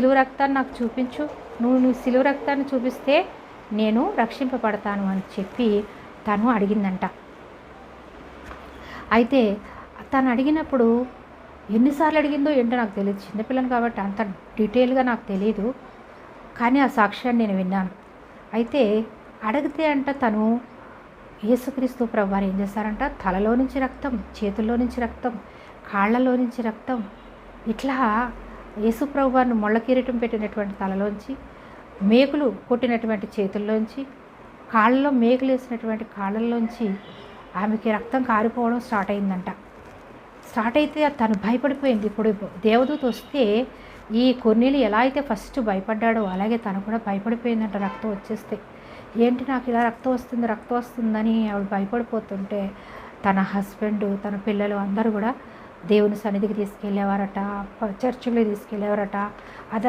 సిలువ రక్తాన్ని నాకు చూపించు. నువ్వు నువ్వు సిలువ రక్తాన్ని చూపిస్తే నేను రక్షింపబడతాను అని చెప్పి తను అడిగిందంట. అయితే తను అడిగినప్పుడు ఎన్నిసార్లు అడిగిందో ఏంటో నాకు తెలియదు. చిన్నపిల్లని కాబట్టి అంత డీటెయిల్గా నాకు తెలియదు కానీ ఆ సాక్ష్యాన్ని నేను విన్నాను. అయితే అడిగితే అంట తను యేసుక్రీస్తు ప్రభు వారు ఏం చేశారంట? తలలో నుంచి రక్తం చేతుల్లో నుంచి రక్తం కాళ్ళలో నుంచి రక్తం ఇట్లా యేసుప్రభు వారిని మొళ్ళ కిరీటం పెట్టినటువంటి తలలోంచి మేకులు కొట్టినటువంటి చేతుల్లోంచి కాళ్ళలో మేకులు వేసినటువంటి కాళ్ళల్లోంచి ఆమెకి రక్తం కారిపోవడం స్టార్ట్ అయిందంట. స్టార్ట్ అయితే తను భయపడిపోయింది. ఇప్పుడు దేవదూత వస్తే ఈ కొన్నీళ్ళు ఎలా అయితే ఫస్ట్ భయపడ్డాడో అలాగే తను కూడా భయపడిపోయిందంట రక్తం వచ్చేస్తే. ఏంటి నాకు ఇలా రక్తం వస్తుంది రక్తం వస్తుందని ఆవిడ భయపడిపోతుంటే తన హస్బెండ్ తన పిల్లలు అందరూ కూడా దేవుని సన్నిధికి తీసుకెళ్ళేవారట చర్చిలో తీసుకెళ్ళేవారట అద